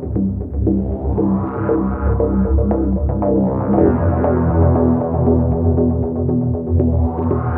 Thank you.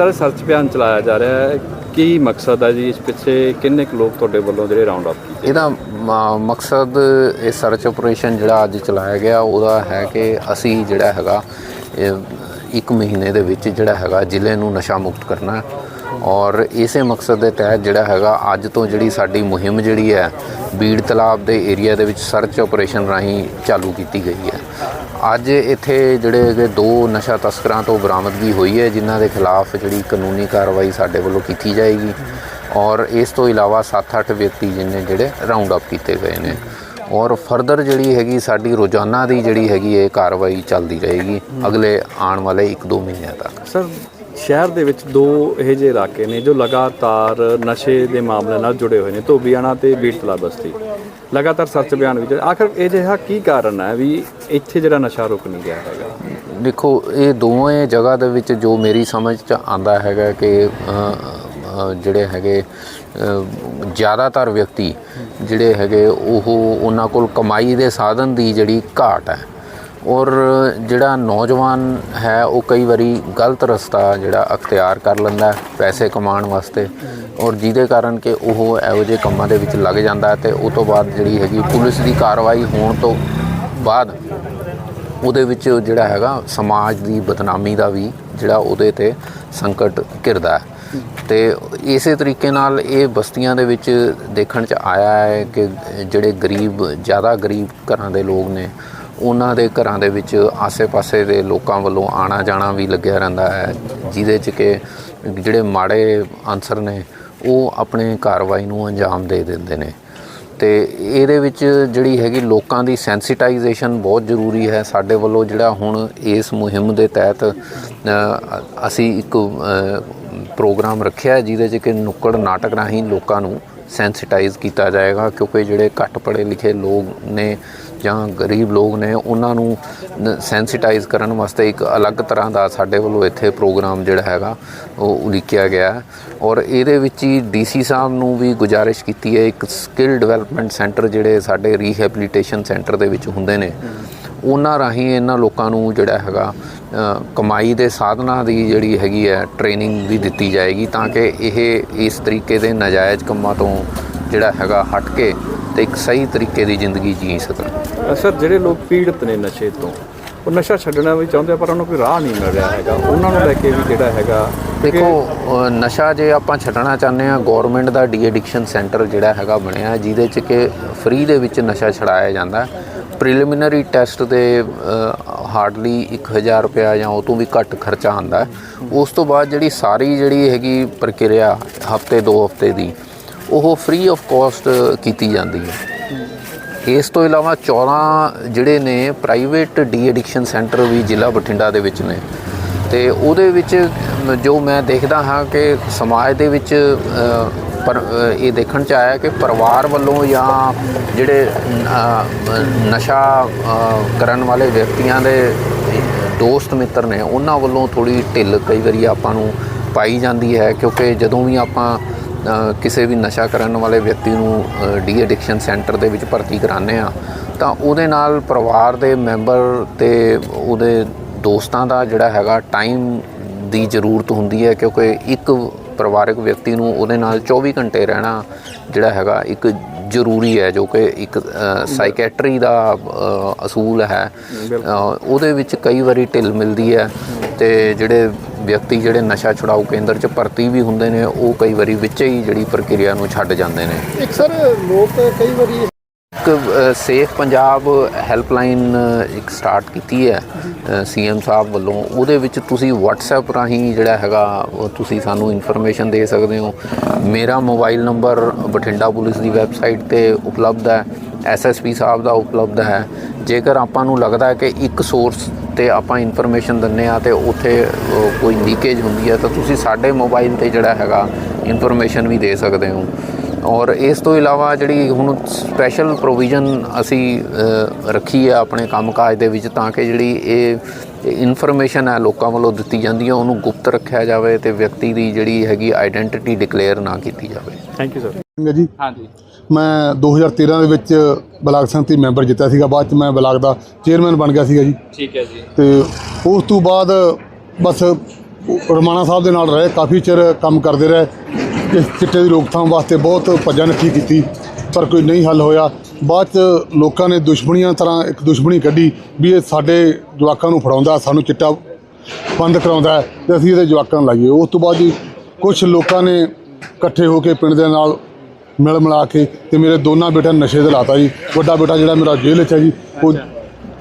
Sir search ਅਭਿਆਨ ਚਲਾਇਆ ਜਾ ਰਿਹਾ ਹੈ। ਕੀ ਮਕਸਦ ਹੈ ਜੀ ਇਸ ਪਿੱਛੇ? ਕਿੰਨੇ ਕੁ ਲੋਕ ਤੁਹਾਡੇ ਵੱਲੋਂ ਜਿਹੜੇ ਰਾਉਂਡ ਅਪ ਕੀਤੇ? ਇਹਦਾ ਮ- ਮਕਸਦ ਇਹ ਸਰਚ ਆਪਰੇਸ਼ਨ ਜਿਹੜਾ ਅੱਜ ਚਲਾਇਆ ਗਿਆ, ਉਹਦਾ ਹੈ ਕਿ ਅਸੀਂ ਜਿਹੜਾ ਹੈਗਾ, ਇਹ ਇੱਕ ਮਹੀਨੇ ਦੇ ਵਿੱਚ ਜਿਹੜਾ ਹੈਗਾ ਜ਼ਿਲ੍ਹੇ ਨੂੰ ਨਸ਼ਾ ਮੁਕਤ ਕਰਨਾ ਹੈ। ਔਰ ਇਸੇ ਮਕਸਦ ਦੇ ਤਹਿਤ ਜਿਹੜਾ ਹੈਗਾ ਅੱਜ ਤੋਂ ਜਿਹੜੀ ਸਾਡੀ ਮੁਹਿੰਮ ਜਿਹੜੀ ਹੈ, ਬੀੜ ਤਲਾਬ ਦੇ ਏਰੀਆ ਦੇ ਵਿੱਚ ਸਰਚ ਆਪਰੇਸ਼ਨ ਰਾਹੀਂ ਚਾਲੂ ਕੀਤੀ ਗਈ ਹੈ। ਅੱਜ ਇੱਥੇ ਜਿਹੜੇ ਹੈਗੇ ਦੋ ਨਸ਼ਾ ਤਸਕਰਾਂ ਤੋਂ ਬਰਾਮਦਗੀ ਹੋਈ ਹੈ, ਜਿਨ੍ਹਾਂ ਦੇ ਖਿਲਾਫ ਜਿਹੜੀ ਕਾਨੂੰਨੀ ਕਾਰਵਾਈ ਸਾਡੇ ਵੱਲੋਂ ਕੀਤੀ ਜਾਏਗੀ। ਔਰ ਇਸ ਤੋਂ ਇਲਾਵਾ 7-8 ਵਿਅਕਤੀ ਜਿਨੇ ਜਿਹੜੇ ਰਾਉਂਡ ਅਪ ਕੀਤੇ ਗਏ ਨੇ। ਔਰ ਫਰਦਰ ਜਿਹੜੀ ਹੈਗੀ ਸਾਡੀ ਰੋਜ਼ਾਨਾ ਦੀ ਜਿਹੜੀ ਹੈਗੀ ਇਹ ਕਾਰਵਾਈ ਚੱਲਦੀ ਰਹੇਗੀ ਅਗਲੇ ਆਉਣ ਵਾਲੇ 1-2 ਮਹੀਨਿਆਂ ਤੱਕ। ਸਰ ਸ਼ਹਿਰ ਦੇ ਵਿੱਚ ਦੋ ਇਹੋ ਜਿਹੇ ਇਲਾਕੇ ਨੇ ਜੋ ਲਗਾਤਾਰ ਨਸ਼ੇ ਦੇ ਮਾਮਲੇ ਨਾਲ ਜੁੜੇ ਹੋਏ ਨੇ, ਧੋਬੀਆਣਾ ਤੇ ਬੀੜਤਲਾ ਬਸਤੀ। ਲਗਾਤਾਰ ਸਰਚ ਬਿਆਨ ਵਿੱਚ। ਆਖਰ ਇਹ ਜਿਹਾ ਕੀ ਕਾਰਨ ਹੈ ਵੀ ਇੱਥੇ ਜਿਹੜਾ ਨਸ਼ਾ ਰੁਕ ਨਹੀਂ ਗਿਆ ਹੈਗਾ? ਦੇਖੋ, ਇਹ ਦੋਵੇਂ ਜਗ੍ਹਾ ਦੇ ਵਿੱਚ ਜੋ ਮੇਰੀ ਸਮਝ ਚ ਆਂਦਾ ਹੈਗਾ ਕਿ ਜਿਹੜੇ ਹੈਗੇ ਜ਼ਿਆਦਾਤਰ ਵਿਅਕਤੀ ਜਿਹੜੇ ਹੈਗੇ, ਉਹ ਉਹਨਾਂ ਕੋਲ ਕਮਾਈ ਦੇ ਸਾਧਨ ਦੀ ਜਿਹੜੀ ਘਾਟ ਹੈ ਔਰ ਜਿਹੜਾ ਨੌਜਵਾਨ ਹੈ, ਉਹ ਕਈ ਵਾਰੀ ਗਲਤ ਰਸਤਾ ਜਿਹੜਾ ਅਖਤਿਆਰ ਕਰ ਲੈਂਦਾ ਪੈਸੇ ਕਮਾਉਣ ਵਾਸਤੇ। ਔਰ ਜਿਹਦੇ ਕਾਰਨ ਕਿ ਉਹ ਇਹੋ ਜਿਹੇ ਕੰਮਾਂ ਦੇ ਵਿੱਚ ਲੱਗ ਜਾਂਦਾ ਹੈ ਤੇ ਉਸ ਤੋਂ ਬਾਅਦ ਜਿਹੜੀ ਹੈਗੀ ਪੁਲਿਸ ਦੀ ਕਾਰਵਾਈ ਹੋਣ ਤੋਂ ਬਾਅਦ ਉਹਦੇ ਵਿੱਚ ਜਿਹੜਾ ਹੈਗਾ ਸਮਾਜ ਦੀ ਬਦਨਾਮੀ ਦਾ ਵੀ ਜਿਹੜਾ ਉਹਦੇ ਤੇ ਸੰਕਟ ਘਿਰਦਾ ਹੈ। ਤੇ ਇਸੇ ਤਰੀਕੇ ਨਾਲ ਇਹ ਬਸਤੀਆਂ ਦੇ ਵਿੱਚ ਦੇਖਣ ਚ ਆਇਆ ਹੈ ਕਿ ਜਿਹੜੇ ਗਰੀਬ, ਜ਼ਿਆਦਾ ਗਰੀਬ ਘਰਾਂ ਦੇ ਲੋਕ ਨੇ ਉਹਨਾਂ ਦੇ ਘਰਾਂ ਦੇ ਵਿੱਚ ਆਸੇ-ਪਾਸੇ ਦੇ ਲੋਕਾਂ ਵੱਲੋਂ ਆਣਾ ਜਾਣਾ ਵੀ ਲੱਗਿਆ ਰਹਿੰਦਾ ਹੈ, ਜਿਹਦੇ ਚ ਕਿ ਜਿਹੜੇ ਮਾੜੇ ਅਨਸਰ ਨੇ, ਉਹ ਆਪਣੇ ਕਾਰਵਾਈ ਨੂੰ ਅੰਜਾਮ ਦੇ ਦਿੰਦੇ ਨੇ। ਤੇ ਇਹਦੇ ਵਿੱਚ ਜਿਹੜੀ ਹੈਗੀ ਲੋਕਾਂ ਦੀ ਸੈਂਸਿਟਾਈਜੇਸ਼ਨ ਬਹੁਤ ਜ਼ਰੂਰੀ ਹੈ। ਸਾਡੇ ਵੱਲੋਂ ਜਿਹੜਾ ਹੁਣ ਇਸ ਮੁਹਿੰਮ ਦੇ ਤਹਿਤ ਅਸੀਂ ਇੱਕ ਪ੍ਰੋਗਰਾਮ ਰੱਖਿਆ ਹੈ, ਜਿਹਦੇ 'ਚ ਕਿ ਨੁੱਕੜ ਨਾਟਕ ਰਾਹੀਂ ਲੋਕਾਂ ਨੂੰ ਸੈਂਸਿਟਾਈਜ਼ ਕੀਤਾ ਜਾਏਗਾ, ਕਿਉਂਕਿ ਜਿਹੜੇ ਘੱਟ ਪੜ੍ਹੇ ਲਿਖੇ ਲੋਕ ਨੇ ਜਾਂ ਗਰੀਬ ਲੋਕ ਨੇ, ਉਹਨਾਂ ਨੂੰ ਸੈਂਸਿਟਾਈਜ਼ ਕਰਨ ਵਾਸਤੇ ਇੱਕ ਅਲੱਗ ਤਰ੍ਹਾਂ ਦਾ ਸਾਡੇ ਵੱਲੋਂ ਇੱਥੇ ਪ੍ਰੋਗਰਾਮ ਜਿਹੜਾ ਹੈਗਾ, ਉਹ ਉਲੀਕਿਆ ਗਿਆ ਔਰ ਇਹਦੇ ਵਿੱਚ ਹੀ ਡੀਸੀ ਸਾਹਿਬ ਨੂੰ ਵੀ ਗੁਜ਼ਾਰਿਸ਼ ਕੀਤੀ ਹੈ, ਇੱਕ ਸਕਿੱਲ ਡਿਵੈਲਪਮੈਂਟ ਸੈਂਟਰ ਜਿਹੜੇ ਸਾਡੇ ਰੀਹੈਬਿਲਿਟੇਸ਼ਨ ਸੈਂਟਰ ਦੇ ਵਿੱਚ ਹੁੰਦੇ ਨੇ, ਉਹਨਾਂ ਰਾਹੀਂ ਇਹਨਾਂ ਲੋਕਾਂ ਨੂੰ ਜਿਹੜਾ ਹੈਗਾ ਕਮਾਈ ਦੇ ਸਾਧਨਾਂ ਦੀ ਜਿਹੜੀ ਹੈਗੀ ਹੈ ਟ੍ਰੇਨਿੰਗ ਵੀ ਦਿੱਤੀ ਜਾਏਗੀ, ਤਾਂ ਕਿ ਇਹ ਇਸ ਤਰੀਕੇ ਦੇ ਨਾਜਾਇਜ਼ ਕੰਮਾਂ ਤੋਂ ਜਿਹੜਾ ਹੈਗਾ ਹਟ ਕੇ ਤੇ ਇੱਕ ਸਹੀ ਤਰੀਕੇ ਦੀ ਜ਼ਿੰਦਗੀ ਜੀ ਸਕਣ। ਸਰ ਜਿਹੜੇ ਲੋਕ ਪੀੜਤ ਨੇ ਨਸ਼ੇ ਤੋਂ ਉਹ ਨਸ਼ਾ ਛੱਡਣਾ ਵੀ ਚਾਹੁੰਦੇ ਆ ਪਰ ਉਹਨਾਂ ਨੂੰ ਕੋਈ ਰਾਹ ਨਹੀਂ ਮਿਲ ਰਿਹਾ ਹੈਗਾ। ਉਹਨਾਂ ਨੂੰ ਲੈ ਕੇ ਵੀ ਜਿਹੜਾ ਹੈਗਾ ਦੇਖੋ ਨਸ਼ਾ ਜੇ ਆਪਾਂ ਛੱਡਣਾ ਚਾਹੁੰਦੇ ਆ ਗਵਰਨਮੈਂਟ ਦਾ ਡੀ ਐਡਿਕਸ਼ਨ ਸੈਂਟਰ ਜਿਹੜਾ ਹੈਗਾ ਬਣਿਆ ਜਿਹਦੇ ਚ ਕਿ ਫ੍ਰੀ ਦੇ ਵਿੱਚ ਨਸ਼ਾ ਛਡਾਇਆ ਜਾਂਦਾ। ਪ੍ਰੀਲਿਮਿਨਰੀ ਟੈਸਟ ਦੇ ਹਾਰਡਲੀ 1000 ਰੁਪਇਆ ਜਾਂ ਉਹ ਤੋਂ ਵੀ ਘੱਟ ਖਰਚਾ ਆਂਦਾ ਉਸ ਤੋਂ ਬਾਅਦ ਜਿਹੜੀ ਸਾਰੀ ਜਿਹੜੀ ਹੈਗੀ ਪ੍ਰਕਿਰਿਆ ਹਫ਼ਤੇ ਦੋ ਹਫ਼ਤੇ ਦੀ ਉਹ ਫ੍ਰੀ ਆਫ ਕਾਸਟ ਕੀਤੀ ਜਾਂਦੀ ਹੈ। ਇਸ ਤੋਂ ਇਲਾਵਾ 14 ਜਿਹੜੇ ਨੇ ਪ੍ਰਾਈਵੇਟ ਡੀ ਐਡਿਕਸ਼ਨ ਸੈਂਟਰ ਵੀ ਜ਼ਿਲ੍ਹਾ ਬਠਿੰਡਾ ਦੇ ਵਿੱਚ ਨੇ। ਤੇ ਉਹਦੇ ਵਿੱਚ ਜੋ ਮੈਂ ਦੇਖਦਾ ਹਾਂ ਕਿ ਸਮਾਜ ਦੇ ਵਿੱਚ ਪਰ ਇਹ ਦੇਖਣ ਚ ਆਇਆ ਕਿ ਪਰਿਵਾਰ ਵੱਲੋਂ ਜਾਂ ਜਿਹੜੇ ਨਸ਼ਾ ਕਰਨ ਵਾਲੇ ਵਿਅਕਤੀਆਂ ਦੇ ਦੋਸਤ ਮਿੱਤਰ ਨੇ, ਉਹਨਾਂ ਵੱਲੋਂ ਥੋੜੀ ਢਿੱਲ ਕਈ ਵਾਰੀ ਆਪਾਂ ਨੂੰ ਪਾਈ ਜਾਂਦੀ ਹੈ। ਕਿਉਂਕਿ ਜਦੋਂ ਵੀ ਆਪਾਂ ਕਿਸੇ ਵੀ ਨਸ਼ਾ ਕਰਨ ਵਾਲੇ ਵਿਅਕਤੀ ਨੂੰ ਡੀ ਐਡਿਕਸ਼ਨ ਸੈਂਟਰ ਦੇ ਵਿੱਚ ਭਰਤੀ ਕਰਾਉਂਦੇ ਆ ਤਾਂ ਉਹਦੇ ਨਾਲ ਪਰਿਵਾਰ ਦੇ ਮੈਂਬਰ ਤੇ ਉਹਦੇ ਦੋਸਤਾਂ ਦਾ ਜਿਹੜਾ ਹੈਗਾ ਟਾਈਮ ਦੀ ਜ਼ਰੂਰਤ ਹੁੰਦੀ ਹੈ ਕਿਉਂਕਿ ਇੱਕ ਪਰਿਵਾਰਕ ਵਿਅਕਤੀ ਨੂੰ ਉਹਦੇ ਨਾਲ 24 ਘੰਟੇ ਰਹਿਣਾ ਜਿਹੜਾ ਹੈਗਾ ਇੱਕ ਜ਼ਰੂਰੀ ਹੈ ਜੋ ਕਿ ਇੱਕ ਸਾਈਕੈਟਰੀ ਦਾ ਅਸੂਲ ਹੈ। ਉਹਦੇ ਵਿੱਚ ਕਈ ਵਾਰੀ ਢਿੱਲ ਮਿਲਦੀ ਹੈ ਤੇ ਜਿਹੜੇ ਵਿਅਕਤੀ ਜਿਹੜੇ ਨਸ਼ਾ ਛੁਡਾਊ ਕੇਂਦਰ 'ਚ ਭਰਤੀ ਵੀ ਹੁੰਦੇ ਨੇ ਉਹ ਕਈ ਵਾਰੀ ਵਿੱਚ ਹੀ ਜਿਹੜੀ ਪ੍ਰਕਿਰਿਆ ਨੂੰ ਛੱਡ ਜਾਂਦੇ ਨੇ। ਇੱਕ ਸਰ ਲੋਕ ਕਈ ਵਾਰੀ ਇੱਕ ਸੇਫ ਪੰਜਾਬ ਹੈਲਪਲਾਈਨ ਇੱਕ ਸਟਾਰਟ ਕੀਤੀ ਹੈ ਸੀਐਮ ਸਾਹਿਬ ਵੱਲੋਂ। ਉਹਦੇ ਵਿੱਚ ਤੁਸੀਂ WhatsApp ਰਾਹੀਂ ਜਿਹੜਾ ਹੈਗਾ ਤੁਸੀਂ ਸਾਨੂੰ ਇਨਫੋਰਮੇਸ਼ਨ ਦੇ ਸਕਦੇ ਹੋ। ਮੇਰਾ ਮੋਬਾਈਲ ਨੰਬਰ ਬਠਿੰਡਾ ਪੁਲਿਸ ਦੀ ਵੈਬਸਾਈਟ ਤੇ ਉਪਲਬਧ ਹੈ ਐਸਐਸਪੀ ਸਾਹਿਬ ਦਾ ਉਪਲਬਧ ਹੈ। ਜੇਕਰ ਆਪਾਂ ਨੂੰ ਲੱਗਦਾ ਹੈ ਕਿ ਇੱਕ ਸੋਰਸ ਤੇ ਆਪਾਂ ਇਨਫੋਰਮੇਸ਼ਨ ਦਿੰਨੇ ਆ ਤੇ ਉੱਥੇ ਕੋਈ ਲੀਕੇਜ ਹੁੰਦੀ ਹੈ, ਤਾਂ ਤੁਸੀਂ ਸਾਡੇ ਮੋਬਾਈਲ ਤੇ ਜਿਹੜਾ ਹੈਗਾ ਇਨਫੋਰਮੇਸ਼ਨ ਵੀ ਦੇ ਸਕਦੇ ਹੋ। ਔਰ ਇਸ ਤੋਂ ਇਲਾਵਾ ਜਿਹੜੀ ਹੁਣ ਸਪੈਸ਼ਲ ਪ੍ਰੋਵੀਜ਼ਨ ਅਸੀਂ ਰੱਖੀ ਹੈ ਆਪਣੇ ਕੰਮਕਾਜ ਦੇ ਵਿੱਚ, ਤਾਂ ਕਿ ਜਿਹੜੀ ਇਹ ਇਨਫੋਰਮੇਸ਼ਨ ਹੈ ਲੋਕਾਂ ਵੱਲੋਂ ਦਿੱਤੀ ਜਾਂਦੀ ਹੈ, ਉਹਨੂੰ ਗੁਪਤ ਰੱਖਿਆ ਜਾਵੇ ਤੇ ਵਿਅਕਤੀ ਦੀ ਜਿਹੜੀ ਹੈਗੀ ਆਇਡੈਂਟੀਟੀ ਡਿਕਲੇਅਰ ਨਾ ਕੀਤੀ ਜਾਵੇ। ਥੈਂਕ ਯੂ ਸਰ ਹੈ ਜੀ। ਹਾਂਜੀ। ਮੈਂ 2013 ਦੇ ਵਿੱਚ ਬਲਾਕ ਸੰਮਤੀ ਮੈਂਬਰ ਜਿੱਤਿਆ ਸੀਗਾ। ਬਾਅਦ ਚ ਮੈਂ ਬਲਾਕ ਦਾ ਚੇਅਰਮੈਨ ਬਣ ਗਿਆ ਸੀਗਾ ਜੀ। ਠੀਕ ਹੈ ਜੀ। ਤੇ ਉਸ ਤੋਂ ਬਾਅਦ ਬਸ ਰਮਾਣਾ ਸਾਹਿਬ ਦੇ ਨਾਲ ਰਹੇ। ਕਾਫੀ ਚਿਰ ਕੰਮ ਕਰਦੇ ਰਹੇ। ਇਸ ਚਿੱਟੇ ਦੀ ਰੋਕਥਾਮ ਵਾਸਤੇ ਬਹੁਤ ਭੱਜਾ ਨੱਠੀ ਕੀਤੀ ਪਰ ਕੋਈ ਨਹੀਂ ਹੱਲ ਹੋਇਆ। ਬਾਅਦ ਚ ਲੋਕਾਂ ਨੇ ਦੁਸ਼ਮਣੀਆਂ ਤਰ੍ਹਾਂ ਇੱਕ ਦੁਸ਼ਮਣੀ ਕੱਢੀ ਵੀ ਇਹ ਸਾਡੇ ਜਵਾਕਾਂ ਨੂੰ ਫੜਾਉਂਦਾ ਸਾਨੂੰ ਚਿੱਟਾ ਬੰਦ ਕਰਾਉਂਦਾ ਤੇ ਅਸੀਂ ਇਹਦੇ ਜਵਾਕਾਂ ਨੂੰ ਲਾਈਏ। ਉਸ ਤੋਂ ਬਾਅਦ ਜੀ ਕੁਝ ਲੋਕਾਂ ਨੇ ਇਕੱਠੇ ਹੋ ਕੇ ਪਿੰਡ ਦੇ ਨਾਲ ਮਿਲ ਮਿਲਾ ਕੇ ਤੇ ਮੇਰੇ ਦੋਨਾਂ ਬੇਟਿਆਂ ਨੂੰ ਨਸ਼ੇ ਦੇ ਲਾਤਾ ਜੀ। ਵੱਡਾ ਬੇਟਾ ਜਿਹੜਾ ਮੇਰਾ ਜੇਲ੍ਹ 'ਚ ਹੈ ਜੀ ਉਹ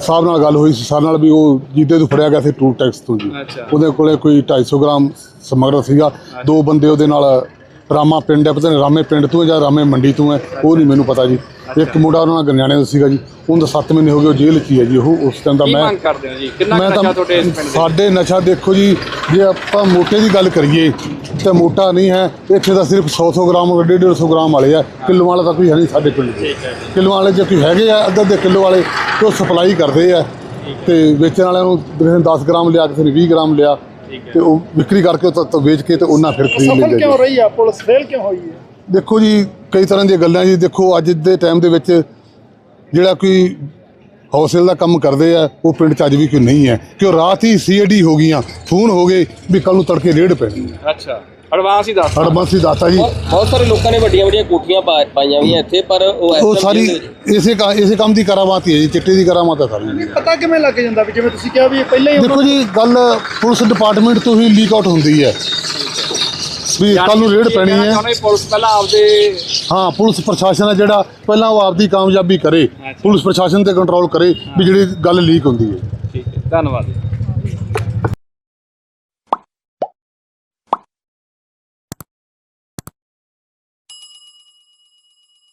ਸਾਹਿਬ ਨਾਲ ਗੱਲ ਹੋਈ ਸੀ ਸਾਡੇ ਨਾਲ ਵੀ ਉਹ ਜੀਦੇ ਤੋਂ ਫੜਿਆ ਗਿਆ ਸੀ ਟੂ ਟੈਕਸ ਤੋਂ ਜੀ। ਉਹਦੇ ਕੋਲੇ ਕੋਈ 250 ਗ੍ਰਾਮ ਸਮਗਰ ਸੀਗਾ। ਦੋ ਬੰਦੇ ਉਹਦੇ ਨਾਲ ਰਾਮਾ ਪਿੰਡ ਹੈ ਪਤਾ ਨਹੀਂ ਰਾਮੇ ਪਿੰਡ ਤੋਂ ਹੈ ਜਾਂ ਰਾਮੇ ਮੰਡੀ ਤੋਂ ਹੈ ਉਹ ਨਹੀਂ ਮੈਨੂੰ ਪਤਾ ਜੀ। ਇੱਕ ਮੁੰਡਾ ਉਹਨਾਂ ਨਾਲ ਗੰਨਿਆਣੇ ਦਾ ਸੀਗਾ ਜੀ ਉਹਨੂੰ ਤਾਂ 7 ਮਹੀਨੇ ਹੋ ਗਏ ਉਹ ਜੇਲ੍ਹ 'ਚ ਹੀ ਹੈ ਜੀ ਉਹ ਉਸ ਟਾਈਮ ਦਾ ਕੀ ਮੈਂ ਮੰਗ ਕਰਦੇ ਹੋ ਜੀ? ਕਿੰਨਾ ਕੁ ਮੈਂ ਨਸ਼ਾ ਤਾਂ ਤੁਹਾਡੇ ਇਸ ਪਿੰਡ ਦੇ ਸਾਡੇ ਨਸ਼ਾ ਦੇਖੋ ਜੀ ਜੇ ਆਪਾਂ ਮੋਟੇ ਦੀ ਗੱਲ ਕਰੀਏ ਤਾਂ ਮੋਟਾ ਨਹੀਂ ਹੈ ਇੱਥੇ ਤਾਂ ਸਿਰਫ 100 100 ਗ੍ਰਾਮ 150 150 ਗ੍ਰਾਮ ਵਾਲੇ ਆ ਕਿਲੋ ਵਾਲਾ ਤਾਂ ਕੋਈ ਹੈ ਨਹੀਂ ਸਾਡੇ ਪਿੰਡ 'ਚ ਕਿਲੋ ਵਾਲੇ ਜੇ ਕੋਈ ਹੈਗੇ ਆ ਅੱਧਾ ਅੱਧੇ ਕਿਲੋ ਵਾਲੇ ਤੇ ਉਹ ਸਪਲਾਈ ਕਰਦੇ ਆ ਤੇ ਵੇਚਣ ਵਾਲਿਆਂ ਨੂੰ ਕਿਸੇ ਨੇ 10 ਗ੍ਰਾਮ ਲਿਆ ਕਿਸੇ ਨੇ 20 ਗ੍ਰਾਮ ਲਿਆ ਤੇ ਉਹ ਵਿਕਰੀ ਕਰਕੇ ਤਾਂ- ਤਾਂ ਵੇਚ ਕੇ ਤੇ ਉਹਨਾਂ ਫਿਰ ਖਰੀਦ ਸਫਲ ਲੈਂਦੇ ਕਿਉਂ ਜੀ। ਰਹੀ ਆ? ਪੁਲਿਸ ਫੇਲ ਕਿਉਂ ਹੋਈ ਹੈ? ਦੇਖੋ ਜੀ ਕਈ ਤਰ੍ਹਾਂ ਦੀਆਂ ਗੱਲਾਂ ਜੀ। ਦੇਖੋ ਅੱਜ ਦੇ ਟਾਈਮ ਦੇ ਵਿੱਚ ਜਿਹੜਾ ਕੋਈ ਹੌਸਲੇ ਦਾ ਕੰਮ ਕਰਦੇ ਆ ਉਹ ਪਿੰਡ 'ਚ ਅੱਜ ਵੀ ਕੋਈ ਨਹੀਂ ਹੈ। ਕਿਉਂ? ਰਾਤ ਹੀ ਸੀਆਈਡੀ ਹੋ ਗਈਆਂ ਫੋਨ ਹੋ ਗਏ ਵੀ ਕੱਲ ਨੂੰ ਤੜਕੇ ਰੇਡ ਪੈਣੀ ਹੈ। ਅੱਛਾ। ਐਡਵਾਂਸ ਹੀ ਦੱਸ ਹਰਬੰਸੀ ਦਾਤਾ ਜੀ। ਬਹੁਤ ਸਾਰੇ ਲੋਕਾਂ ਨੇ ਵੱਡੀਆਂ ਵੱਡੀਆਂ ਕੋਠੀਆਂ ਪਾ- ਪਾਈਆਂ ਵੀ ਇੱਥੇ ਪਰ ਉਹ ਉਹ ਸਾਰੀ ਦੇ ਇਸੇ ਕਾ ਇਸੇ ਕੰਮ ਦੀ ਕਰਾਮਾਤ ਹੀ ਹੈ ਜੀ ਚਿੱਟੇ ਦੀ ਕਰਾਮਾਤ ਹੈ ਸਾਰੀ। ਪਤਾ ਕਿਵੇਂ ਲੱਗ ਜਾਂਦਾ ਵੀ ਜਿਵੇਂ ਤੁਸੀਂ ਕਿਹਾ ਵੀ ਇਹ ਪਹਿਲਾਂ ਹੀ ਦੇਖੋ ਜੀ ਗੱਲ ਪੁਲਿਸ ਡਿਪਾਰਟਮੈਂਟ ਤੋਂ ਹੀ ਲੀਕ ਆਊਟ ਹੁੰਦੀ ਹੈ। ਵੀ ਕੱਲ ਨੂੰ ਰੇਡ ਪੈਣੀ ਹੈ। ਪੁਲਿਸ ਪਹਿਲਾਂ ਆਪਦੇ ਹਾਂ ਪੁਲਿਸ ਪ੍ਰਸ਼ਾਸਨ ਹੈ ਜਿਹੜਾ ਪਹਿਲਾਂ ਉਹ ਆਪਦੀ ਕਾਮਯਾਬੀ ਕਰੇ। ਪੁਲਿਸ ਪ੍ਰਸ਼ਾਸਨ ਤੇ ਕੰਟਰੋਲ ਕਰੇ ਵੀ ਜਿਹੜੀ ਗੱਲ ਲੀਕ ਹੁੰਦੀ ਹੈ। ਠੀਕ ਹੈ ਧੰਨਵਾਦ। ਜੀ